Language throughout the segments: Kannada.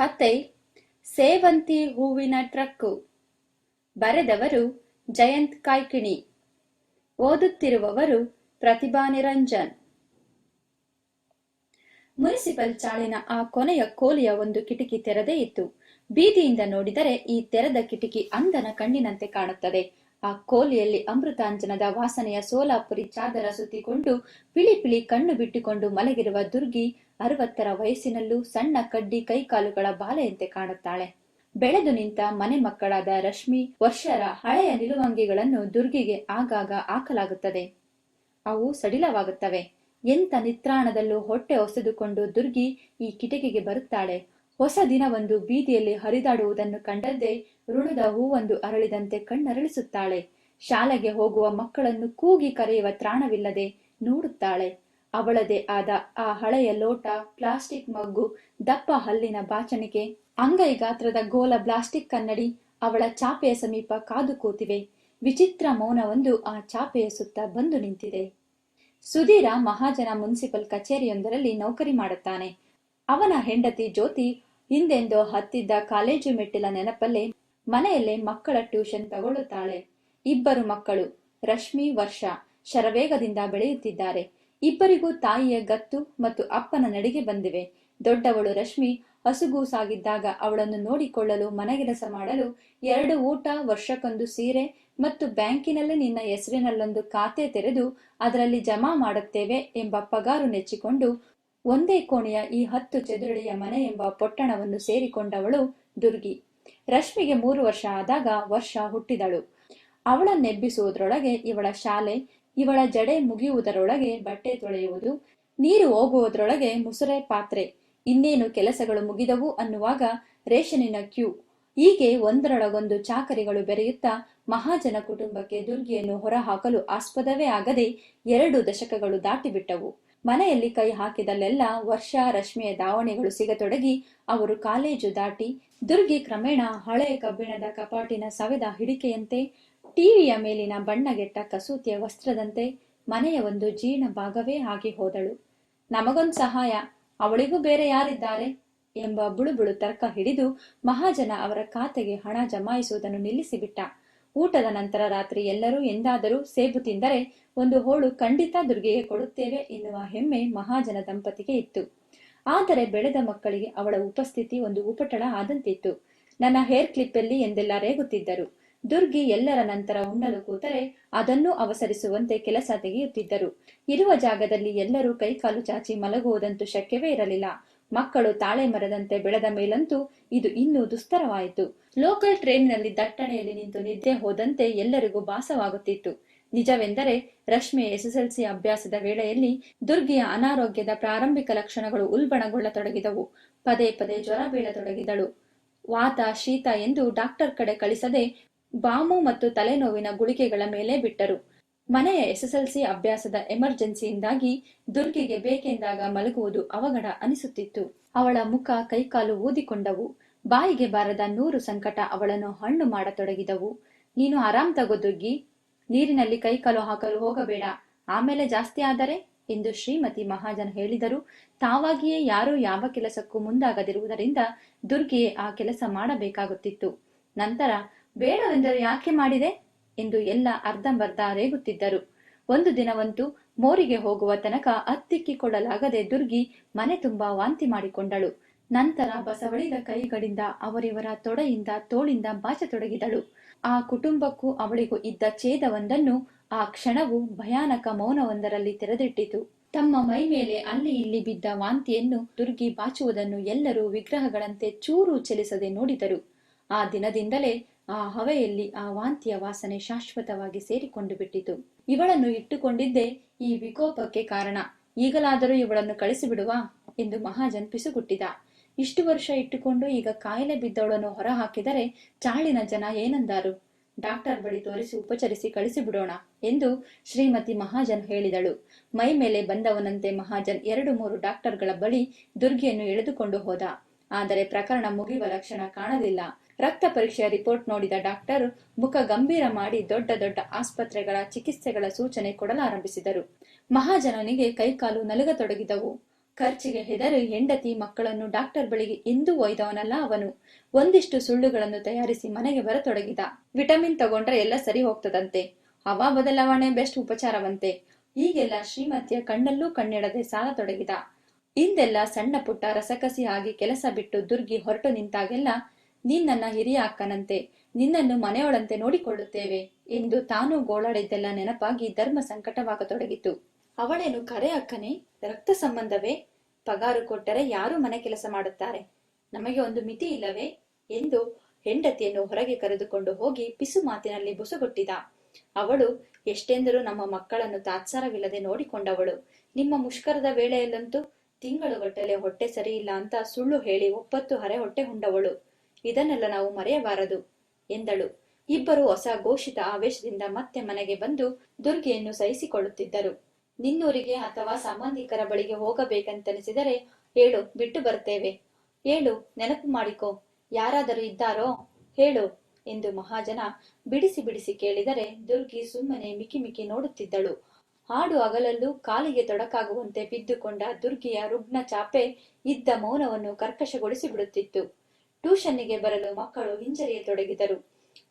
ಕತೆ, ಸೇವಂತಿ ಹೂವಿನ ಟ್ರಕ್ಕು. ಬರೆದವರು ಜಯಂತ್ ಕಾಯ್ಕಿಣಿ. ಓದುತ್ತಿರುವವರು ಪ್ರತಿಭಾ ನಿರಂಜನ್. ಮುನಿಸಿಪಲ್ ಚಾಳಿನ ಆ ಕೊನೆಯ ಕೋಲಿಯ ಒಂದು ಕಿಟಕಿ ತೆರೆದೇ ಇತ್ತು. ಬೀದಿಯಿಂದ ನೋಡಿದರೆ ಈ ತೆರೆದ ಕಿಟಕಿ ಅಂದನ ಕಣ್ಣಿನಂತೆ ಕಾಣುತ್ತದೆ. ಆ ಕೋಲಿಯಲ್ಲಿ ಅಮೃತಾಂಜನದ ವಾಸನೆಯ ಸೋಲಾಪುರಿ ಚಾದರ ಸುತ್ತಿಕೊಂಡು ಪಿಳಿ ಪಿಳಿ ಕಣ್ಣು ಬಿಟ್ಟುಕೊಂಡು ಮಲಗಿರುವ ದುರ್ಗಿ ಅರವತ್ತರ ವಯಸ್ಸಿನಲ್ಲೂ ಸಣ್ಣ ಕಡ್ಡಿ ಕೈಕಾಲುಗಳ ಬಾಲೆಯಂತೆ ಕಾಣುತ್ತಾಳೆ. ಬೆಳೆದು ನಿಂತ ಮನೆ ಮಕ್ಕಳಾದ ರಶ್ಮಿ, ವರ್ಷರ ಹಳೆಯ ನಿಲುವಂಗಿಗಳನ್ನು ದುರ್ಗಿಗೆ ಆಗಾಗ ಹಾಕಲಾಗುತ್ತದೆ. ಅವು ಸಡಿಲವಾಗುತ್ತವೆ. ಎಂತ ನಿತ್ರಾಣದಲ್ಲೂ ಹೊಟ್ಟೆ ಒಸೆದುಕೊಂಡು ದುರ್ಗಿ ಈ ಕಿಟಕಿಗೆ ಬರುತ್ತಾಳೆ. ಹೊಸ ದಿನವೊಂದು ಬೀದಿಯಲ್ಲಿ ಹರಿದಾಡುವುದನ್ನು ಕಂಡದ್ದೇ ಋಣದ ಹೂವೊಂದು ಅರಳಿದಂತೆ ಕಣ್ಣರಳಿಸುತ್ತಾಳೆ. ಶಾಲೆಗೆ ಹೋಗುವ ಮಕ್ಕಳನ್ನು ಕೂಗಿ ಕರೆಯುವ ತ್ರಾಣವಿಲ್ಲದೆ ನೋಡುತ್ತಾಳೆ. ಅವಳದೇ ಆದ ಆ ಹಳೆಯ ಲೋಟ, ಪ್ಲಾಸ್ಟಿಕ್ ಮಗ್ಗು, ದಪ್ಪ ಹಲ್ಲಿನ ಬಾಚಣಿಕೆ, ಅಂಗೈ ಗಾತ್ರದ ಗೋಲ ಪ್ಲಾಸ್ಟಿಕ್ ಕನ್ನಡಿ, ಅವಳ ಚಾಪೆಯ ಸಮೀಪ ಕಾದು ಕೂತಿವೆ. ವಿಚಿತ್ರ ಮೌನವೊಂದು ಆ ಚಾಪೆಯ ಸುತ್ತ ಬಂದು ನಿಂತಿದೆ. ಸುಧೀರ ಮಹಾಜನ ಮುನ್ಸಿಪಲ್ ಕಚೇರಿಯೊಂದರಲ್ಲಿ ನೌಕರಿ ಮಾಡುತ್ತಾನೆ. ಅವನ ಹೆಂಡತಿ ಜ್ಯೋತಿ ಹಿಂದೆಂದೋ ಹತ್ತಿದ್ದ ಕಾಲೇಜು ಮೆಟ್ಟಿಲ ನೆನಪಲ್ಲೇ ಮನೆಯಲ್ಲೇ ಮಕ್ಕಳ ಟ್ಯೂಷನ್ ತಗೊಳ್ಳುತ್ತಾಳೆ. ಇಬ್ಬರು ಮಕ್ಕಳು, ರಶ್ಮಿ, ವರ್ಷ, ಶರವೇಗದಿಂದ ಬೆಳೆಯುತ್ತಿದ್ದಾರೆ. ಇಬ್ಬರಿಗೂ ತಾಯಿಯ ಗತ್ತು ಮತ್ತು ಅಪ್ಪನ ನಡಿಗೆ ಬಂದಿವೆ. ದೊಡ್ಡವಳು ರಶ್ಮಿ ಹಸುಗೂಸಾಗಿದ್ದಾಗ ಅವಳನ್ನು ನೋಡಿಕೊಳ್ಳಲು ಮನೆಗೆಲಸ ಮಾಡಲು ಎರಡು ಊಟ, ವರ್ಷಕ್ಕೊಂದು ಸೀರೆ ಮತ್ತು ಬ್ಯಾಂಕಿನಲ್ಲಿ ನಿನ್ನ ಹೆಸರಿನಲ್ಲೊಂದು ಖಾತೆ ತೆರೆದು ಅದರಲ್ಲಿ ಜಮಾ ಮಾಡುತ್ತೇವೆ ಎಂಬ ಪಗಾರು ನೆಚ್ಚಿಕೊಂಡು ಒಂದೇ ಕೋಣೆಯ ಈ ಹತ್ತು ಚದುರಡಿಯ ಮನೆ ಎಂಬ ಪೊಟ್ಟಣವನ್ನು ಸೇರಿಕೊಂಡವಳು ದುರ್ಗಿ. ರಶ್ಮಿಗೆ ಮೂರು ವರ್ಷ ಆದಾಗ ವರ್ಷ ಹುಟ್ಟಿದಳು. ಅವಳನ್ನೆಬ್ಬಿಸುವುದರೊಳಗೆ ಇವಳ ಶಾಲೆ, ಇವಳ ಜಡೆ ಮುಗಿಯುವುದರೊಳಗೆ ಬಟ್ಟೆ ತೊಳೆಯುವುದು, ನೀರು ಹೋಗುವುದರೊಳಗೆ ಮುಸುರೆ ಪಾತ್ರೆ, ಇನ್ನೇನು ಕೆಲಸಗಳು ಮುಗಿದವು ಅನ್ನುವಾಗ ರೇಷನಿನ ಕ್ಯೂ. ಹೀಗೆ ಒಂದರೊಳಗೊಂದು ಚಾಕರಿಗಳು ಬೆರೆಯುತ್ತಾ ಮಹಾಜನ ಕುಟುಂಬಕ್ಕೆ ದುರ್ಗಿಯನ್ನು ಹೊರಹಾಕಲು ಆಸ್ಪದವೇ ಆಗದೆ ಎರಡು ದಶಕಗಳು ದಾಟಿಬಿಟ್ಟವು. ಮನೆಯಲ್ಲಿ ಕೈ ಹಾಕಿದಲ್ಲೆಲ್ಲ ವರ್ಷ ರಶ್ಮಿಯ ದಾವಣಿಗಳು ಸಿಗತೊಡಗಿ ಅವರು ಕಾಲೇಜು ದಾಟಿ ದುರ್ಗಿ ಕ್ರಮೇಣ ಹಳೆಯ ಕಬ್ಬಿಣದ ಕಪಾಟಿನ ಸವೆದ ಹಿಡಿಕೆಯಂತೆ, ಟಿವಿಯ ಮೇಲಿನ ಬಣ್ಣಗೆಟ್ಟ ಕಸೂತಿಯ ವಸ್ತ್ರದಂತೆ ಮನೆಯ ಒಂದು ಜೀರ್ಣ ಭಾಗವೇ ಆಗಿ ಹೋದಳು. ನಮಗೊಂದು ಸಹಾಯ, ಅವಳಿಗೂ ಬೇರೆ ಯಾರಿದ್ದಾರೆ? ಎಂಬ ಬುಳುಬುಳು ತರ್ಕ ಹಿಡಿದು ಮಹಾಜನ ಅವರ ಖಾತೆಗೆ ಹಣ ಜಮಾಯಿಸುವುದನ್ನು ನಿಲ್ಲಿಸಿಬಿಟ್ಟ. ಊಟದ ನಂತರ ರಾತ್ರಿ ಎಲ್ಲರೂ ಎಂದಾದರೂ ಸೇಬು ತಿಂದರೆ ಒಂದು ಹೋಳು ಖಂಡಿತ ದುರ್ಗೆಗೆ ಕೊಡುತ್ತೇವೆ ಎನ್ನುವ ಹೆಮ್ಮೆ ಮಹಾಜನ ದಂಪತಿಗೆ ಇತ್ತು. ಆದರೆ ಬೆಳೆದ ಮಕ್ಕಳಿಗೆ ಅವಳ ಉಪಸ್ಥಿತಿ ಒಂದು ಉಪಟಳ ಆದಂತಿತ್ತು. ನನ್ನ ಹೇರ್ ಕ್ಲಿಪ್ಪಲ್ಲಿ ಎಂದೆಲ್ಲ ರೇಗುತ್ತಿದ್ದರು. ದುರ್ಗಿ ಎಲ್ಲರ ನಂತರ ಉಣ್ಣಲು ಕೂತರೆ ಅದನ್ನೂ ಅವಸರಿಸುವಂತೆ ಕೆಲಸ ತೆಗೆಯುತ್ತಿದ್ದರು. ಇರುವ ಜಾಗದಲ್ಲಿ ಎಲ್ಲರೂ ಕೈಕಾಲು ಚಾಚಿ ಮಲಗುವುದಂತೂ ಶಕ್ಯವೇ ಇರಲಿಲ್ಲ. ಮಕ್ಕಳು ತಾಳೆ ಮರದಂತೆ ಬೆಳೆದ ಮೇಲಂತೂ ಇದು ಇನ್ನೂ ದುಸ್ತರವಾಯಿತು. ಲೋಕಲ್ ಟ್ರೈನ್ನಲ್ಲಿ ದಟ್ಟಣೆಯಲ್ಲಿ ನಿಂತು ನಿದ್ದೆ ಹೋದಂತೆ ಎಲ್ಲರಿಗೂ ಭಾಸವಾಗುತ್ತಿತ್ತು. ನಿಜವೆಂದರೆ, ರಶ್ಮಿ ಎಸ್ಎಸ್ಎಲ್ಸಿ ಅಭ್ಯಾಸದ ವೇಳೆಯಲ್ಲಿ ದುರ್ಗಿಯ ಅನಾರೋಗ್ಯದ ಪ್ರಾರಂಭಿಕ ಲಕ್ಷಣಗಳು ಉಲ್ಬಣಗೊಳ್ಳತೊಡಗಿದವು. ಪದೇ ಪದೇ ಜ್ವರ ಬೀಳತೊಡಗಿದಳು. ವಾತ, ಶೀತ ಎಂದು ಡಾಕ್ಟರ್ ಕಡೆ ಕಳಿಸದೆ ಬಾಮು ಮತ್ತು ತಲೆನೋವಿನ ಗುಳಿಗೆಗಳ ಮೇಲೆ ಬಿಟ್ಟರು. ಮನೆಯ ಎಸ್ಎಸ್ಎಲ್ಸಿ ಅಭ್ಯಾಸದ ಎಮರ್ಜೆನ್ಸಿಯಿಂದಾಗಿ ದುರ್ಗೆಗೆ ಬೇಕೆಂದಾಗ ಮಲಗುವುದು ಅವಘಡ ಅನಿಸುತ್ತಿತ್ತು. ಅವಳ ಮುಖ ಕೈಕಾಲು ಊದಿಕೊಂಡವು. ಬಾಯಿಗೆ ಬಾರದ ನೂರು ಸಂಕಟ ಅವಳನ್ನು ಹಣ್ಣು ಮಾಡತೊಡಗಿದವು. ನೀನು ಆರಾಮ್ ತಗೋ ದುರ್ಗಿ. ನೀರಿನಲ್ಲಿ ಕೈಕಾಲು ಹಾಕಲು ಹೋಗಬೇಡ. ಆಮೇಲೆ ಜಾಸ್ತಿ ಆದರೆ? ಎಂದು ಶ್ರೀಮತಿ ಮಹಾಜನ್ ಹೇಳಿದರು. ತಾವಾಗಿಯೇ ಯಾರೂ ಯಾವ ಕೆಲಸಕ್ಕೂ ಮುಂದಾಗದಿರುವುದರಿಂದ ದುರ್ಗೆಯೇ ಆ ಕೆಲಸ ಮಾಡಬೇಕಾಗುತ್ತಿತ್ತು. ನಂತರ, ಬೇಡವೆಂದರೆ ಯಾಕೆ ಮಾಡಿದೆ? ಎಂದು ಎಲ್ಲ ಅರ್ಧಂಬರ್ಧ ರೇಗುತ್ತಿದ್ದರು ಒಂದು ದಿನವಂತೂ ಮೋರಿಗೆ ಹೋಗುವ ತನಕ ಅತ್ತಿಕ್ಕಿಕೊಳ್ಳಲಾಗದೆ ದುರ್ಗಿ ಮನೆ ತುಂಬಾ ವಾಂತಿ ಮಾಡಿಕೊಂಡಳು. ನಂತರ ಬಸವಳಿದ ಕೈಗಳಿಂದ ಅವರಿವರ ತೊಡೆಯಿಂದ ತೋಳಿಂದ ಬಾಚತೊಡಗಿದಳು ಆ ಕುಟುಂಬಕ್ಕೂ ಅವಳಿಗೂ ಇದ್ದ ಛೇದವೊಂದನ್ನು ಆ ಕ್ಷಣವು ಭಯಾನಕ ಮೌನವೊಂದರಲ್ಲಿ ತೆರೆದಿಟ್ಟಿತು. ತಮ್ಮ ಮೈ ಮೇಲೆ ಅಲ್ಲಿ ಇಲ್ಲಿ ಬಿದ್ದ ವಾಂತಿಯನ್ನು ದುರ್ಗಿ ಬಾಚುವುದನ್ನು ಎಲ್ಲರೂ ವಿಗ್ರಹಗಳಂತೆ ಚೂರು ಚಲಿಸದೆ ನೋಡಿದರು. ಆ ದಿನದಿಂದಲೇ ಆ ಹವೆಯಲ್ಲಿ ಆ ವಾಂತಿಯ ವಾಸನೆ ಶಾಶ್ವತವಾಗಿ ಸೇರಿಕೊಂಡು ಬಿಟ್ಟಿತು. ಇವಳನ್ನು ಇಟ್ಟುಕೊಂಡಿದ್ದೇ ಈ ವಿಕೋಪಕ್ಕೆ ಕಾರಣ. ಈಗಲಾದರೂ ಇವಳನ್ನು ಕಳಿಸಿಬಿಡುವ ಎಂದು ಮಹಾಜನ್ ಪಿಸುಗುಟ್ಟಿದ. ಇಷ್ಟು ವರ್ಷ ಇಟ್ಟುಕೊಂಡು ಈಗ ಕಾಯಿಲೆ ಬಿದ್ದವಳನ್ನು ಹೊರ ಹಾಕಿದರೆ ಚಾಳಿನ ಜನ ಏನಂದಾರು? ಡಾಕ್ಟರ್ ಬಳಿ ತೋರಿಸಿ ಉಪಚರಿಸಿ ಕಳಿಸಿಬಿಡೋಣ ಎಂದು ಶ್ರೀಮತಿ ಮಹಾಜನ್ ಹೇಳಿದಳು. ಮೈ ಮೇಲೆ ಬಂದವನಂತೆ ಮಹಾಜನ್ ಎರಡು ಮೂರು ಡಾಕ್ಟರ್ಗಳ ಬಳಿ ದುರ್ಗಿಯನ್ನು ಎಳೆದುಕೊಂಡು ಹೋದ. ಆದರೆ ಪ್ರಕರಣ ಮುಗಿಯುವ ಲಕ್ಷಣ ಕಾಣಲಿಲ್ಲ. ರಕ್ತ ಪರೀಕ್ಷೆಯ ರಿಪೋರ್ಟ್ ನೋಡಿದ ಡಾಕ್ಟರ್, ಮುಖ ಗಂಭೀರ ಮಾಡಿ ದೊಡ್ಡ ದೊಡ್ಡ ಆಸ್ಪತ್ರೆಗಳ ಚಿಕಿತ್ಸೆಗಳ ಸೂಚನೆ ಕೊಡಲಾರಂಭಿಸಿದರು. ಮಹಾಜನನಿಗೆ ಕೈಕಾಲು ನಲುಗತೊಡಗಿದವು. ಖರ್ಚಿಗೆ ಹೆದರಿ ಹೆಂಡತಿ ಮಕ್ಕಳನ್ನು ಡಾಕ್ಟರ್ ಬಳಿಗೆ ಎಂದೂ ಒಯ್ದವನಲ್ಲ ಅವನು. ಒಂದಿಷ್ಟು ಸುಳ್ಳುಗಳನ್ನು ತಯಾರಿಸಿ ಮನೆಗೆ ಬರತೊಡಗಿದ. ವಿಟಮಿನ್ ತಗೊಂಡ್ರೆ ಎಲ್ಲ ಸರಿ ಹೋಗ್ತದಂತೆ. ಹವಾ ಬದಲಾವಣೆ ಬೆಸ್ಟ್ ಉಪಚಾರವಂತೆ. ಈಗೆಲ್ಲ ಶ್ರೀಮತಿಯ ಕಣ್ಣಲ್ಲೂ ಕಣ್ಣಿಡದೆ ಸಾಲತೊಡಗಿದ. ಇಂದೆಲ್ಲ ಸಣ್ಣ ಪುಟ್ಟ ರಸಕಸಿ ಆಗಿ ಕೆಲಸ ಬಿಟ್ಟು ದುರ್ಗಿ ಹೊರಟು ನಿಂತಾಗೆಲ್ಲ ನಿನ್ನನ್ನ ಹಿರಿಯ ಅಕ್ಕನಂತೆ, ನಿನ್ನನ್ನು ಮನೆಯೊಳಂತೆ ನೋಡಿಕೊಳ್ಳುತ್ತೇವೆ ಎಂದು ತಾನು ಗೋಳಾಡಿದ್ದೆಲ್ಲ ನೆನಪಾಗಿ ಧರ್ಮ ಸಂಕಟವಾಗತೊಡಗಿತು. ಅವಳೇನು ಕರೆ ಅಕ್ಕನೇ, ರಕ್ತ ಸಂಬಂಧವೇ? ಪಗಾರು ಕೊಟ್ಟರೆ ಯಾರು ಮನೆ ಕೆಲಸ ಮಾಡುತ್ತಾರೆ? ನಮಗೆ ಒಂದು ಮಿತಿ ಇಲ್ಲವೇ? ಎಂದು ಹೆಂಡತಿಯನ್ನು ಹೊರಗೆ ಕರೆದುಕೊಂಡು ಹೋಗಿ ಪಿಸು ಮಾತಿನಲ್ಲಿ ಬುಸುಗೊಟ್ಟಿದ. ಅವಳು, ಎಷ್ಟೆಂದರೂ ನಮ್ಮ ಮಕ್ಕಳನ್ನು ತಾತ್ಸಾರವಿಲ್ಲದೆ ನೋಡಿಕೊಂಡವಳು. ನಿಮ್ಮ ಮುಷ್ಕರದ ವೇಳೆಯಲ್ಲಂತೂ ತಿಂಗಳುಗಟ್ಟಲೆ ಹೊಟ್ಟೆ ಸರಿಯಿಲ್ಲ ಅಂತ ಸುಳ್ಳು ಹೇಳಿ ಒಪ್ಪತ್ತು ಹರೆ ಹೊಟ್ಟೆ ಹುಂಡವಳು ಇದನ್ನೆಲ್ಲ ನಾವು ಮರೆಯಬಾರದು, ಎಂದಳು. ಇಬ್ಬರು ಹೊಸ ಘೋಷಿತ ಆವೇಶದಿಂದ ಮತ್ತೆ ಮನೆಗೆ ಬಂದು ದುರ್ಗೆಯನ್ನು ಸಹಿಸಿಕೊಳ್ಳುತ್ತಿದ್ದರು. ನಿನ್ನೂರಿಗೆ ಅಥವಾ ಸಂಬಂಧಿಕರ ಬಳಿಗೆ ಹೋಗಬೇಕಂತನಿಸಿದರೆ ಹೇಳು, ಬಿಟ್ಟು ಬರ್ತೇವೆ. ಹೇಳು, ನೆನಪು ಮಾಡಿಕೋ. ಯಾರಾದರೂ ಇದ್ದಾರೋ ಹೇಳು, ಎಂದು ಮಹಾಜನ ಬಿಡಿಸಿ ಬಿಡಿಸಿ ಕೇಳಿದರೆ ದುರ್ಗಿ ಸುಮ್ಮನೆ ಮಿಕಿ ಮಿಕಿ ನೋಡುತ್ತಿದ್ದಳು. ಹಾಡು ಅಗಲಲ್ಲೂ ಕಾಲಿಗೆ ತೊಡಕಾಗುವಂತೆ ಬಿದ್ದುಕೊಂಡ ದುರ್ಗಿಯ ರುಗ್ನ ಚಾಪೆ ಇದ್ದ ಮೌನವನ್ನು ಕರ್ಕಶಗೊಳಿಸಿ ಬಿಡುತ್ತಿತ್ತು ಟ್ಯೂಷನ್ನಿಗೆ ಬರಲು ಮಕ್ಕಳು ಹಿಂಜರಿಯತೊಡಗಿದರು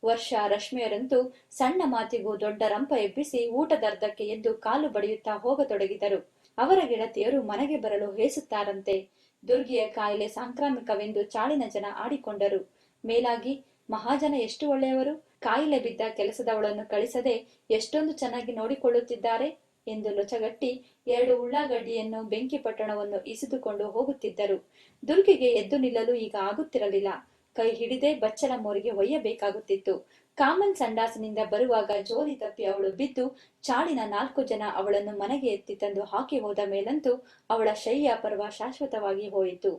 ವರ್ಷ ರಶ್ಮಿಯರಂತೂ ಸಣ್ಣ ಮಾತಿಗೂ ದೊಡ್ಡ ರಂಪ ಎಬ್ಬಿಸಿ ಊಟದರ್ಧಕ್ಕೆ ಎದ್ದು ಕಾಲು ಬಡಿಯುತ್ತಾ ಹೋಗತೊಡಗಿದರು. ಅವರ ಗೆಳತಿಯರು ಮನೆಗೆ ಬರಲು ಹೇಸುತ್ತಾರಂತೆ. ದುರ್ಗಿಯ ಕಾಯಿಲೆ ಸಾಂಕ್ರಾಮಿಕವೆಂದು ಚಾಳಿನ ಜನ ಆಡಿಕೊಂಡರು. ಮೇಲಾಗಿ, ಮಹಾಜನ ಎಷ್ಟು ಒಳ್ಳೆಯವರು? ಕಾಯಿಲೆ ಬಿದ್ದ ಕೆಲಸದವಳನ್ನು ಕಳಿಸದೆ ಎಷ್ಟೊಂದು ಚೆನ್ನಾಗಿ ನೋಡಿಕೊಳ್ಳುತ್ತಿದ್ದಾರೆ? ಎಂದು ಲೊಚಗಟ್ಟಿ ಎರಡು ಉಳ್ಳಾಗಡ್ಡಿಯನ್ನು ಬೆಂಕಿ ಪಟ್ಟಣವನ್ನು ಇಸಿದುಕೊಂಡು ಹೋಗುತ್ತಿದ್ದರು. ದುರ್ಗೆಗೆ ಎದ್ದು ನಿಲ್ಲಲು ಈಗ ಆಗುತ್ತಿರಲಿಲ್ಲ. ಕೈ ಹಿಡಿದೇ ಬಚ್ಚಲ ಮೋರಿಗೆ ಒಯ್ಯಬೇಕಾಗುತ್ತಿತ್ತು. ಕಾಮನ್ ಸಂಡಾಸಿನಿಂದ ಬರುವಾಗ ಜೋಲಿ ತಪ್ಪಿ ಅವಳು ಬಿದ್ದು, ಚಾಳಿನ ನಾಲ್ಕು ಜನ ಅವಳನ್ನು ಮನೆಗೆ ಎತ್ತಿ ತಂದು ಹಾಕಿ ಹೋದ ಮೇಲಂತೂ ಅವಳ ಶಯ್ಯ ಪರ್ವ ಶಾಶ್ವತವಾಗಿ ಹೋಯಿತು.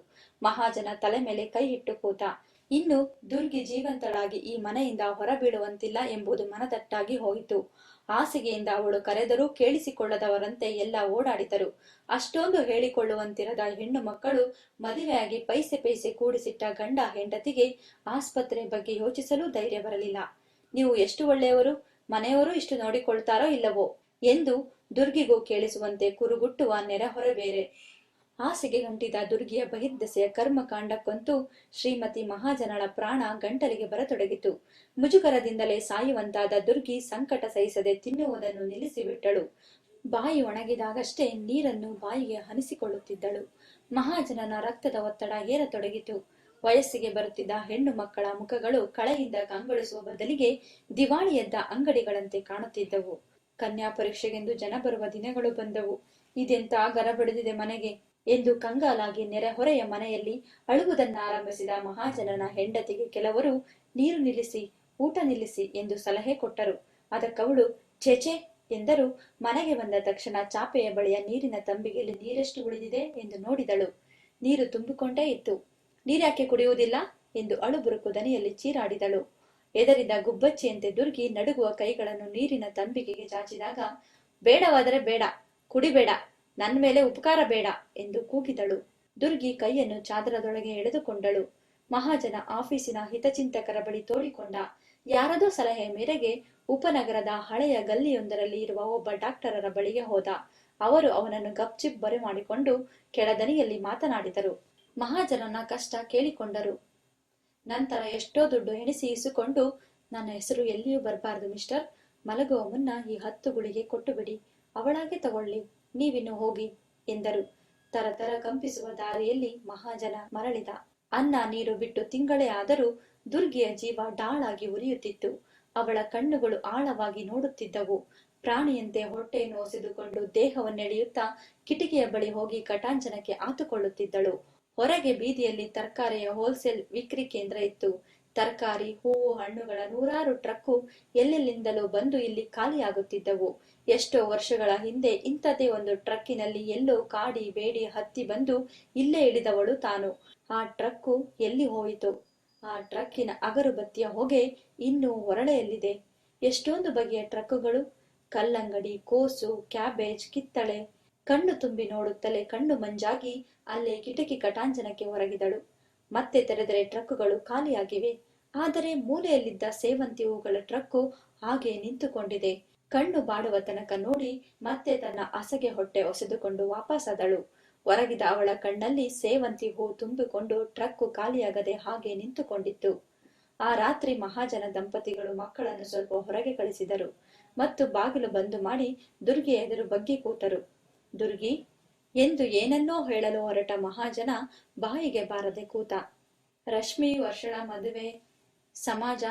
ಮಹಾಜನ ತಲೆ ಮೇಲೆ ಕೈ ಇಟ್ಟು ಕೂತ, ಇನ್ನು ದುರ್ಗಿ ಜೀವಂತಳಾಗಿ ಈ ಮನೆಯಿಂದ ಹೊರಬೀಳುವಂತಿಲ್ಲ ಎಂಬುದು ಮನದಟ್ಟಾಗಿ ಹೋಯಿತು. ಹಾಸಿಗೆಯಿಂದ ಅವಳು ಕರೆದರೂ ಕೇಳಿಸಿಕೊಳ್ಳದವರಂತೆ ಎಲ್ಲ ಓಡಾಡಿದರು. ಅಷ್ಟೊಂದು ಹೇಳಿಕೊಳ್ಳುವಂತಿರದ ಹೆಣ್ಣು ಮಕ್ಕಳು ಮದುವೆಯಾಗಿ ಪೈಸೆ ಪೈಸೆ ಕೂಡಿಸಿಟ್ಟ ಗಂಡ ಹೆಂಡತಿಗೆ ಆಸ್ಪತ್ರೆ ಬಗ್ಗೆ ಯೋಚಿಸಲು ಧೈರ್ಯ ಬರಲಿಲ್ಲ. ನೀವು ಎಷ್ಟು ಒಳ್ಳೆಯವರು, ಮನೆಯವರು ಇಷ್ಟು ನೋಡಿಕೊಳ್ತಾರೋ ಇಲ್ಲವೋ ಎಂದು ದುರ್ಗಿಗೂ ಕೇಳಿಸುವಂತೆ ಕುರುಗುಟ್ಟುವ ನೆರೆಹೊರೆ ಬೇರೆ. ಹಾಸಿಗೆ ಗಂಟಿದ ದುರ್ಗಿಯ ಬಹಿರ್ದೆಸೆಯ ಕರ್ಮಕಾಂಡಕ್ಕಂತೂ ಶ್ರೀಮತಿ ಮಹಾಜನಳ ಪ್ರಾಣ ಗಂಟಲಿಗೆ ಬರತೊಡಗಿತು. ಮುಜುಗರದಿಂದಲೇ ಸಾಯುವಂತಾದ ದುರ್ಗಿ ಸಂಕಟ ಸಹಿಸದೆ ತಿನ್ನುವುದನ್ನು ನಿಲ್ಲಿಸಿಬಿಟ್ಟಳು. ಬಾಯಿ ಒಣಗಿದಾಗಷ್ಟೇ ನೀರನ್ನು ಬಾಯಿಗೆ ಹನಿಸಿಕೊಳ್ಳುತ್ತಿದ್ದಳು. ಮಹಾಜನನ ರಕ್ತದ ಒತ್ತಡ ಏರತೊಡಗಿತು. ವಯಸ್ಸಿಗೆ ಬರುತ್ತಿದ್ದ ಹೆಣ್ಣು ಮಕ್ಕಳ ಮುಖಗಳು ಕಳೆಯಿಂದ ಕಂಗೊಳಿಸುವ ಬದಲಿಗೆ ದಿವಾಳಿಯದ್ದ ಅಂಗಡಿಗಳಂತೆ ಕಾಣುತ್ತಿದ್ದವು. ಕನ್ಯಾ ಪರೀಕ್ಷೆಗೆಂದು ಜನ ಬರುವ ದಿನಗಳು ಬಂದವು. ಇದೆಂತ ಗರಬಡಿದಿದೆ ಮನೆಗೆ. ಎಂದು ಕಂಗಾಲಾಗಿ ನೆರೆಹೊರೆಯ ಮನೆಯಲ್ಲಿ ಅಳುವುದನ್ನಾರಂಭಿಸಿದ ಮಹಾಜನನ ಹೆಂಡತಿಗೆ ಕೆಲವರು ನೀರು ನಿಲ್ಲಿಸಿ, ಊಟ ನಿಲ್ಲಿಸಿ ಎಂದು ಸಲಹೆ ಕೊಟ್ಟರು. ಅದಕ್ಕವಳು ಚೆಚೆ ಎಂದರು. ಮನೆಗೆ ಬಂದ ತಕ್ಷಣ ಚಾಪೆಯ ಬಳಿಯ ನೀರಿನ ತಂಬಿಗೆಯಲ್ಲಿ ನೀರೆಷ್ಟು ಉಳಿದಿದೆ ಎಂದು ನೋಡಿದಳು. ನೀರು ತುಂಬಿಕೊಂಡೇ ಇತ್ತು. ನೀರ್ಯಾಕೆ ಕುಡಿಯುವುದಿಲ್ಲ? ಎಂದು ಅಳುಬುರುಕು ದನಿಯಲ್ಲಿ ಚೀರಾಡಿದಳು. ಎದರಿದ ಗುಬ್ಬಚ್ಚಿಯಂತೆ ದುರ್ಗಿ ನಡುಗುವ ಕೈಗಳನ್ನು ನೀರಿನ ತಂಬಿಗೆಗೆ ಚಾಚಿದಾಗ, ಬೇಡವಾದರೆ ಬೇಡ, ಕುಡಿಬೇಡ ನನ್ನ ಮೇಲೆ ಉಪಕಾರ ಬೇಡ ಎಂದು ಕೂಗಿದಳು. ದುರ್ಗಿ ಕೈಯನ್ನು ಚಾದರದೊಳಗೆ ಎಳೆದುಕೊಂಡಳು. ಮಹಾಜನ ಆಫೀಸಿನ ಹಿತಚಿಂತಕರ ಬಳಿ ತೋಡಿಕೊಂಡ ಯಾರದೋ ಸಲಹೆ ಮೇರೆಗೆ ಉಪನಗರದ ಹಳೆಯ ಗಲ್ಲಿಯೊಂದರಲ್ಲಿ ಇರುವ ಒಬ್ಬ ಡಾಕ್ಟರರ ಬಳಿಗೆ ಹೋದ. ಅವರು ಅವನನ್ನು ಗಪ್ಚಿಪ್ ಬರೆ ಮಾಡಿಕೊಂಡು ಕೆಳದನಿಯಲ್ಲಿ ಮಾತನಾಡಿದರು. ಮಹಾಜನನ ಕಷ್ಟ ಕೇಳಿಕೊಂಡರು. ನಂತರ ಎಷ್ಟೋ ದುಡ್ಡು ಎಣಿಸಿ ಇಸುಕೊಂಡು ನನ್ನ ಹೆಸರು ಎಲ್ಲಿಯೂ ಬರಬಾರದು, ಮಿಸ್ಟರ್. ಮಲಗುವ ಮುನ್ನ ಈ ಹತ್ತು ಗುಳಿಗೆ ಕೊಟ್ಟು ಬಿಡಿ. ಅವಳಾಗೆ ತಗೊಳ್ಳಿ, ನೀವಿನ್ನು ಹೋಗಿ, ಎಂದರು. ತರತರ ಕಂಪಿಸುವ ದಾರಿಯಲ್ಲಿ ಮಹಾಜನ ಮರಳಿದ. ಅನ್ನ ನೀರು ಬಿಟ್ಟು ತಿಂಗಳೇ ಆದರೂ ದುರ್ಗಿಯ ಜೀವ ಡಾಳಾಗಿ ಉರಿಯುತ್ತಿತ್ತು. ಅವಳ ಕಣ್ಣುಗಳು ಆಳವಾಗಿ ನೋಡುತ್ತಿದ್ದವು. ಪ್ರಾಣಿಯಂತೆ ಹೊಟ್ಟೆಯನ್ನು ಒಸೆದುಕೊಂಡು ದೇಹವನ್ನೆಳೆಯುತ್ತಾ ಕಿಟಕಿಯ ಬಳಿ ಹೋಗಿ ಕಟಾಂಚನಕ್ಕೆ ಆತುಕೊಳ್ಳುತ್ತಿದ್ದಳು. ಹೊರಗೆ ಬೀದಿಯಲ್ಲಿ ತರಕಾರಿಯ ಹೋಲ್ಸೇಲ್ ವಿಕ್ರಿ ಕೇಂದ್ರ ಇತ್ತು. ತರಕಾರಿ, ಹೂವು, ಹಣ್ಣುಗಳ ನೂರಾರು ಟ್ರಕ್ಕು ಎಲ್ಲೆಲ್ಲಿಂದಲೋ ಬಂದು ಇಲ್ಲಿ ಖಾಲಿಯಾಗುತ್ತಿದ್ದವು. ಎಷ್ಟೋ ವರ್ಷಗಳ ಹಿಂದೆ ಇಂಥದೇ ಒಂದು ಟ್ರಕ್ಕಿನಲ್ಲಿ ಎಲ್ಲೋ ಕಾಡಿ, ಬೇಡಿ, ಹತ್ತಿ ಬಂದು ಇಲ್ಲೇ ಇಳಿದವಳು ತಾನು. ಆ ಟ್ರಕ್ಕು ಎಲ್ಲಿ ಹೋಯಿತು? ಆ ಟ್ರಕ್ಕಿನ ಅಗರುಬತ್ತಿಯ ಹೊಗೆ ಇನ್ನೂ ಹೊರಳೆಯಲ್ಲಿದೆ. ಎಷ್ಟೊಂದು ಬಗೆಯ ಟ್ರಕ್ಕುಗಳು. ಕಲ್ಲಂಗಡಿ, ಕೋಸು, ಕ್ಯಾಬೇಜ್, ಕಿತ್ತಳೆ. ಕಣ್ಣು ತುಂಬಿ ನೋಡುತ್ತಲೇ ಕಣ್ಣು ಮಂಜಾಗಿ ಅಲ್ಲೇ ಕಿಟಕಿ ಕಟಾಂಜನಕ್ಕೆ ಹೊರಗಿದಳು ಮತ್ತೆ ತೆರೆದರೆ ಟ್ರಕ್ಕುಗಳು ಖಾಲಿಯಾಗಿವೆ. ಆದರೆ ಮೂಲೆಯಲ್ಲಿದ್ದ ಸೇವಂತಿ ಹೂಗಳ ಟ್ರಕ್ಕು ಹಾಗೆ ನಿಂತುಕೊಂಡಿದೆ. ಕಣ್ಣು ಬಾಡುವ ತನಕ ನೋಡಿ ಮತ್ತೆ ತನ್ನ ಅಸಗೆ ಹೊಟ್ಟೆ ಒಸೆದುಕೊಂಡು ವಾಪಸ್ಸಾದಳು ಹೊರಗಿದ ಅವಳ ಕಣ್ಣಲ್ಲಿ ಸೇವಂತಿ ಹೂ ತುಂಬಿಕೊಂಡು ಟ್ರಕ್ಕು ಖಾಲಿಯಾಗದೆ ಹಾಗೆ ನಿಂತುಕೊಂಡಿತ್ತು. ಆ ರಾತ್ರಿ ಮಹಾಜನ ದಂಪತಿಗಳು ಮಕ್ಕಳನ್ನು ಸ್ವಲ್ಪ ಹೊರಗೆ ಕಳಿಸಿದರು ಮತ್ತು ಬಾಗಿಲು ಬಂದು ಮಾಡಿ ದುರ್ಗಿ ಎದುರು ಬಗ್ಗಿ ಕೂತರು. ದುರ್ಗಿ ಎಂದು ಏನನ್ನೋ ಹೇಳಲು ಹೊರಟ ಮಹಾಜನ ಬಾಯಿಗೆ ಬಾರದೆ ಕೂತ, ರಶ್ಮಿ, ವರ್ಷಳ, ಮದುವೆ, ಸಮಾಜ,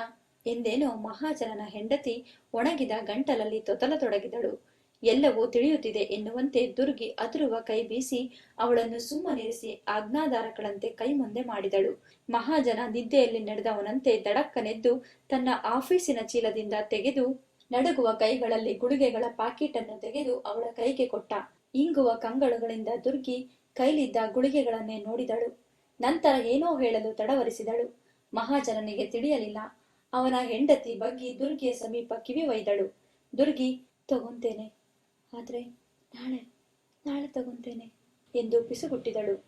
ಎಂದೇನೋ ಮಹಾಜನನ ಹೆಂಡತಿ ಒಣಗಿದ ಗಂಟಲಲ್ಲಿ ತೊತಲತೊಡಗಿದಳು. ಎಲ್ಲವೂ ತಿಳಿಯುತ್ತಿದೆ ಎನ್ನುವಂತೆ ದುರ್ಗಿ ಅದುರುವ ಕೈ ಬೀಸಿ ಅವಳನ್ನು ಸುಮ್ಮನಿರಿಸಿ ಆಜ್ಞಾಧಾರಕಳಂತೆ ಕೈ ಮುಂದೆ ಮಾಡಿದಳು. ಮಹಾಜನ ನಿದ್ದೆಯಲ್ಲಿ ನಡೆದವನಂತೆ ದಡಕ್ಕನೆದ್ದು ತನ್ನ ಆಫೀಸಿನ ಚೀಲದಿಂದ ತೆಗೆದು, ನಡುಗುವ ಕೈಗಳಲ್ಲಿ ಗುಳಿಗೆಗಳ ಪಾಕೆಟ್ ಅನ್ನು ತೆಗೆದು ಅವಳ ಕೈಗೆ ಕೊಟ್ಟ. ಇಂಗುವ ಕಂಗಳುಗಳಿಂದ ದುರ್ಗಿ ಕೈಲಿದ್ದ ಗುಳಿಗೆಗಳನ್ನೇ ನೋಡಿದಳು. ನಂತರ ಏನೋ ಹೇಳಲು ತಡವರಿಸಿದಳು. ಮಹಾಜನನಿಗೆ ತಿಳಿಯಲಿಲ್ಲ. ಅವನ ಹೆಂಡತಿ ಬಗ್ಗಿ ದುರ್ಗಿಯ ಸಮೀಪ ಕಿವಿ ಒಯ್ದಳು. ದುರ್ಗಿ, ತಗೊಂತೇನೆ. ಆದ್ರೆ ನಾಳೆ ನಾಳೆ ತಗೊಂತೇನೆ ಎಂದು ಪಿಸುಗುಟ್ಟಿದಳು.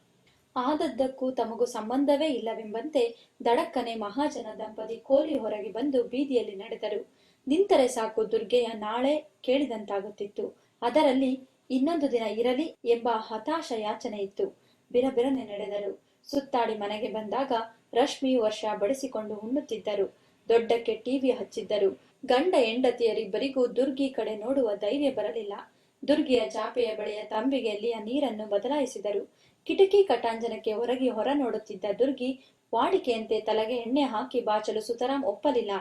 ಆದದ್ದಕ್ಕೂ ತಮಗೂ ಸಂಬಂಧವೇ ಇಲ್ಲವೆಂಬಂತೆ ದಡಕ್ಕನೆ ಮಹಾಜನ ದಂಪತಿ ಕೋಲಿ ಹೊರಗೆ ಬಂದು ಬೀದಿಯಲ್ಲಿ ನಡೆದರು. ನಿಂತರೆ ಸಾಕು ದುರ್ಗೆಯ ನಾಳೆ ಕೇಳಿದಂತಾಗುತ್ತಿತ್ತು. ಅದರಲ್ಲಿ ಇನ್ನೊಂದು ದಿನ ಇರಲಿ ಎಂಬ ಹತಾಶ ಯಾಚನೆ ಇತ್ತು. ಬಿರಬಿರನೆ ನಡೆದರು. ಸುತ್ತಾಡಿ ಮನೆಗೆ ಬಂದಾಗ ರಶ್ಮಿ ವರ್ಷ ಬಡಿಸಿಕೊಂಡು ಉಣ್ಣುತ್ತಿದ್ದರು. ದೊಡ್ಡಕ್ಕೆ ಟಿವಿ ಹಚ್ಚಿದ್ದರು. ಗಂಡ ಹೆಂಡತಿಯರಿಬ್ಬರಿಗೂ ದುರ್ಗಿ ಕಡೆ ನೋಡುವ ಧೈರ್ಯ ಬರಲಿಲ್ಲ. ದುರ್ಗಿಯ ಚಾಪೆಯ ಬಳಿಯ ತಂಬಿಗೆಯಲ್ಲಿಯ ನೀರನ್ನು ಬದಲಾಯಿಸಿದರು. ಕಿಟಕಿ ಕಟಾಂಜನಕ್ಕೆ ಹೊರಗೆ ಹೊರ ನೋಡುತ್ತಿದ್ದ ದುರ್ಗಿ ವಾಡಿಕೆಯಂತೆ ತಲೆಗೆ ಎಣ್ಣೆ ಹಾಕಿ ಬಾಚಲು ಸುತರಾಂ ಒಪ್ಪಲಿಲ್ಲ.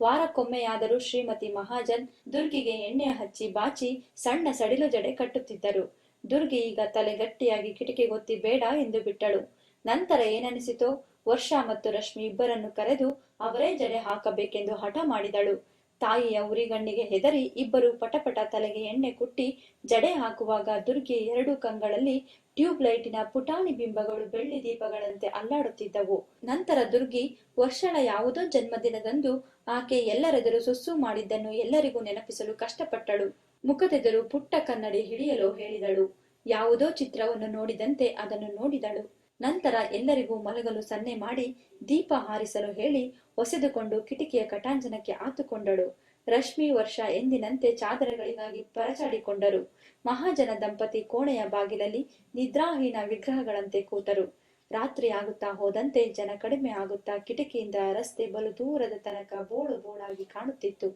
ವಾರಕ್ಕೊಮ್ಮೆಯಾದರೂ ಶ್ರೀಮತಿ ಮಹಾಜನ್ ದುರ್ಗಿಗೆ ಎಣ್ಣೆ ಹಚ್ಚಿ ಬಾಚಿ ಸಣ್ಣ ಸಡಿಲು ಜಡೆ ಕಟ್ಟುತ್ತಿದ್ದರು. ದುರ್ಗಿ ಈಗ ತಲೆ ಗಟ್ಟಿಯಾಗಿ ಕಿಟಕಿಗೊತ್ತಿ ಬೇಡ ಎಂದು ಬಿಟ್ಟಳು. ನಂತರ ಏನನಿಸಿತೋ ವರ್ಷ ಮತ್ತು ರಶ್ಮಿ ಇಬ್ಬರನ್ನು ಕರೆದು ಅವರೇ ಜಡೆ ಹಾಕಬೇಕೆಂದು ಹಠ ಮಾಡಿದಳು. ತಾಯಿಯ ಉರಿಗಣ್ಣಿಗೆ ಹೆದರಿ ಇಬ್ಬರು ಪಟಪಟ ತಲೆಗೆ ಎಣ್ಣೆ ಕುಟ್ಟಿ ಜಡೆ ಹಾಕುವಾಗ ದುರ್ಗೆ ಎರಡು ಕಂಗಳಲ್ಲಿ ಟ್ಯೂಬ್ ಲೈಟಿನ ಪುಟಾಣಿ ಬಿಂಬಗಳು ಬೆಳ್ಳಿ ದೀಪಗಳಂತೆ ಅಲ್ಲಾಡುತ್ತಿದ್ದವು. ನಂತರ ದುರ್ಗಿ, ವರ್ಷಳ ಯಾವುದೋ ಜನ್ಮದಿನದಂದು ಆಕೆ ಎಲ್ಲರೆದುರು ಸುಸ್ಸು ಮಾಡಿದ್ದನ್ನು ಎಲ್ಲರಿಗೂ ನೆನಪಿಸಲು ಕಷ್ಟಪಟ್ಟಳು. ಮುಖದೆದುರು ಪುಟ್ಟ ಕನ್ನಡಿ ಹಿಡಿಯಲು ಹೇಳಿದಳು. ಯಾವುದೋ ಚಿತ್ರವನ್ನು ನೋಡಿದಂತೆ ಅದನ್ನು ನೋಡಿದಳು. ನಂತರ ಎಲ್ಲರಿಗೂ ಮಲಗಲು ಸನ್ನೆ ಮಾಡಿ ದೀಪ ಹಾರಿಸಲು ಹೇಳಿ ಒಸೆದುಕೊಂಡು ಕಿಟಕಿಯ ಕಟಾಂಜನಕ್ಕೆ ಆತುಕೊಂಡಳು. ರಶ್ಮಿ ವರ್ಷ ಎಂದಿನಂತೆ ಚಾದರಗಳಿಗಾಗಿ ಪರಚಾಡಿಕೊಂಡರು. ಮಹಾಜನ ದಂಪತಿ ಕೋಣೆಯ ಬಾಗಿಲಲ್ಲಿ ನಿದ್ರಾಹೀನ ವಿಗ್ರಹಗಳಂತೆ ಕೂತರು. ರಾತ್ರಿ ಆಗುತ್ತಾ ಹೋದಂತೆ ಜನ ಕಡಿಮೆ ಆಗುತ್ತಾ ಕಿಟಕಿಯಿಂದ ರಸ್ತೆ ಬಲು ದೂರದ ತನಕ ಬೋಳು ಬೋಳಾಗಿ ಕಾಣುತ್ತಿತ್ತು.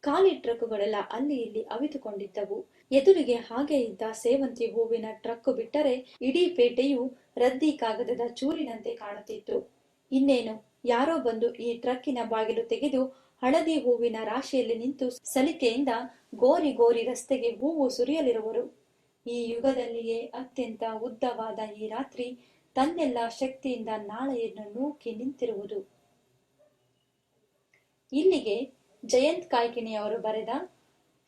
ಖಾಲಿ ಟ್ರಕ್ಕುಗಳೆಲ್ಲ ಅಲ್ಲಿ ಇಲ್ಲಿ ಅವಿತುಕೊಂಡಿದ್ದವು. ಎದುರಿಗೆ ಹಾಗೆ ಇದ್ದ ಸೇವಂತಿ ಹೂವಿನ ಟ್ರಕ್ ಬಿಟ್ಟರೆ ಇಡೀ ಪೇಟೆಯು ರದ್ದಿ ಕಾಗದದ ಚೂರಿನಂತೆ ಕಾಣುತ್ತಿತ್ತು. ಇನ್ನೇನು, ಯಾರೋ ಬಂದು ಈ ಟ್ರಕ್ಕಿನ ಬಾಗಿಲು ತೆಗೆದು ಹಳದಿ ಹೂವಿನ ರಾಶಿಯಲ್ಲಿ ನಿಂತು ಸಲಿಕೆಯಿಂದ ಗೋರಿ ಗೋರಿ ರಸ್ತೆಗೆ ಹೂವು ಸುರಿಯಲಿರುವರು. ಈ ಯುಗದಲ್ಲಿಯೇ ಅತ್ಯಂತ ಉದ್ದವಾದ ಈ ರಾತ್ರಿ ತನ್ನೆಲ್ಲ ಶಕ್ತಿಯಿಂದ ನಾಳೆಯನ್ನು ನೂಕಿ ನಿಂತಿರುವುದು. ಇಲ್ಲಿಗೆ ಜಯಂತ್ ಕಾಯ್ಕಿಣಿಯವರು ಬರೆದ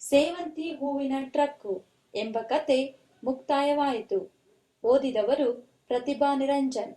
ಸೇವಂತಿ ಹೂವಿನ ಟ್ರಕ್ಕು ಎಂಬ ಕತೆ ಮುಕ್ತಾಯವಾಯಿತು. ಓದಿದವರು ಪ್ರತಿಭಾ ನಿರಂಜನ್.